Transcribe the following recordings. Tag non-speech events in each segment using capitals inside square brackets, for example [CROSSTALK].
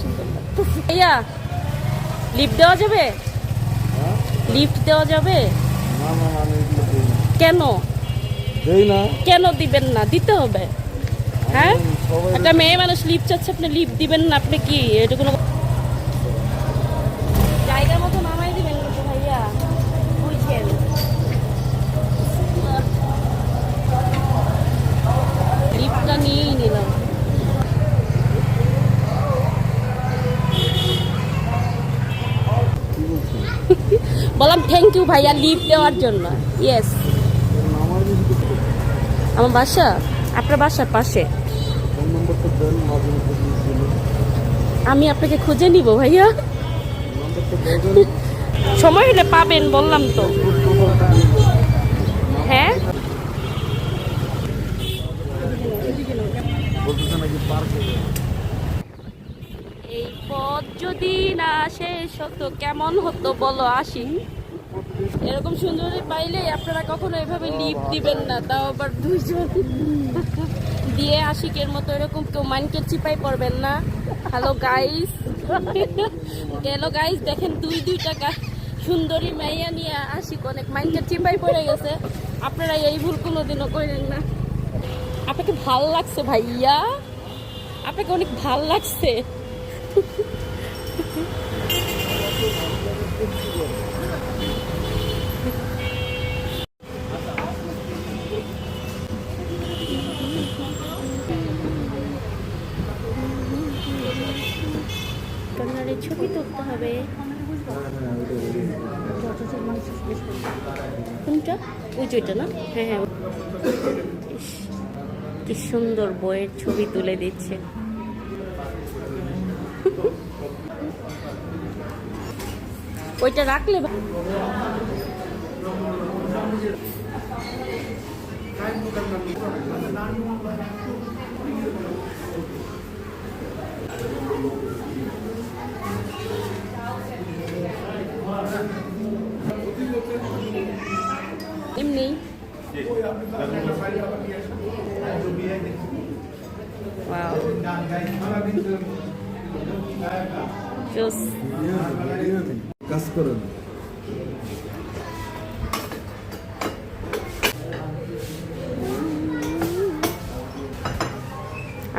সুন্দর লাগতেছে ভাইয়া লিফট দেওয়া যাবে? লিফট দেওয়া যাবে? কেন? কেন দিবেন না? দিতে হবে। হ্যাঁ? একটা মেয়ে মানুষ লিফট চাচ্ছে আপনি লিফট দিবেন না আপনি কি? এটা কোনো জায়গা মতো [LAUGHS] বললাম থ্যাংক ইউ ভাইয়া লিভ দেওয়ার জন্য। ইয়েস আমার বাসা? আপনার বাসার পাশে? আমি আপনাকে খুঁজে নিব ভাইয়া। [LAUGHS] সময় হলে পাবেন, বললাম তো হ্যাঁ বলতেছে নাকি পার্কে এই পথ যদি না শেষ হতো কেমন হতো বলো, আসি। এরকম সুন্দরী পাইলে আপনারা কখনো এভাবে লিপ দিবেন না, তাও আবার দুইজন। দিয়ে আশিকের মতো এরকম কেউ মাইনকে চিপাই পড়বেন না। Hello guys. গেল গাইস, দেখেন দুই দুইটা গা- সুন্দরী মাইয়া নিয়ে আশিক অনেক মাইনকে চিপাই পড়ে গেছে। আপনারা এই ভুল কোনোদিনও করেন না। আপনাকে ভালো লাগছে ভাইয়া? আপনাকে অনেক ভালো লাগছে। কন্যারের ছবি তুলতে হবে। কোনটা? ওই যে না? হ্যাঁ হ্যাঁ। কি সুন্দর বইয়ের ছবি তুলে দিচ্ছে। ওইটা রাখলে ভা- এমনি Wow. Just কাজ করেন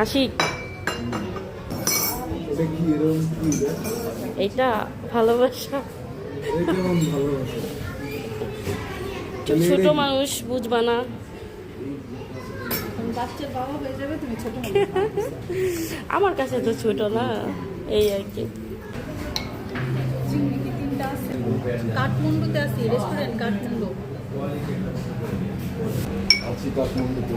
আশিক এটা ভালোবাসা ছোট মানুষ বুঝবা না বাচ্চার বাবা হয়ে যাবে তুমি ছোট [LAUGHS] আমার কাছে তো ছোট না এই আর কি। চিংড়ি কি তিনটা আছে? কাঠমান্ডুতে আছি রেস্টুরেন্ট কাঠমান্ডু। আছি কাঠমান্ডুতে।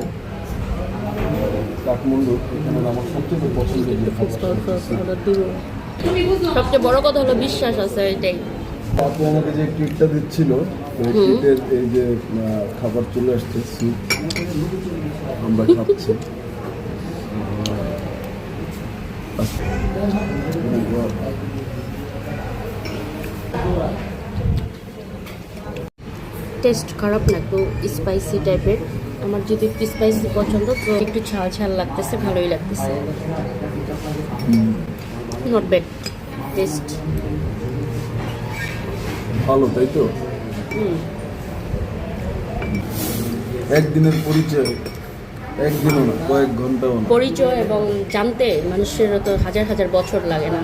কাঠমান্ডু এখানে আমার সবচেয়ে পছন্দের সবচেয়ে বড় কথা হলো বিশ্বাস আছে এটাই। আপু আমাকে যে ট্রিটটা দিচ্ছিল ট্রিটের এই যে খাবার চলে আসছে স্যুপ আমরা খাচ্ছি। টেস্ট খারাপ না একটু স্পাইসি টাইপের আমার যদি একটু স্পাইসি পছন্দ তো একটু ঝাল ঝাল লাগতেছে ভালোই লাগতেছে। নট ব্যাড টেস্ট ভালো তাই তো? একদিনের পরিচয় একদিনও না কয়েক ঘন্টাও না। পরিচয় এবং জানতে মানুষের তো হাজার হাজার বছর লাগে না।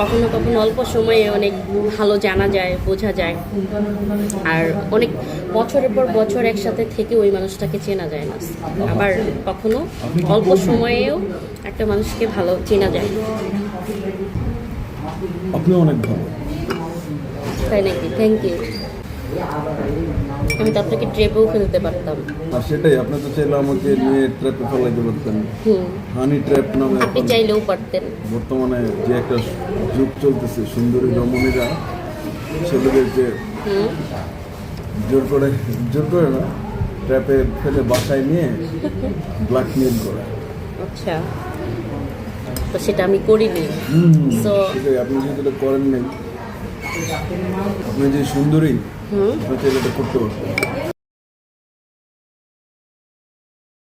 কখনো কখনো অল্প সময়ে অনেক ভালো জানা যায় বোঝা যায়। আর অনেক বছরের পর বছর একসাথে থেকে ওই মানুষটাকে চেনা যায় না। আবার কখনো অল্প সময়েও একটা মানুষকে ভালো চেনা যায়। আপনি অনেক ভালো। তাই নাকি? থ্যাংক ইউ আমি তো আপনাকে ট্রেপেও ফেলতে পারতাম। আর সেটাই আপনি তো চাইলে আমাকে নিয়ে ট্র্যাপে ফেলাইতে পারতেন। হানি ট্র্যাপ নামে আপনি চাইলেও পারতেন। বর্তমানে যে একটা যুগ চলতেছে সুন্দরী রমণীরা ছেলেদেরকে জোর করে জোর করে না ট্র্যাপে ফেলে বাসায় নিয়ে ব্ল্যাকমেল করে। আচ্ছা। তো সেটা আমি করিনি। সেটাই আপনি যেহেতু করেন নাই আপনি যে সুন্দরী চাইলে করতে পারতেন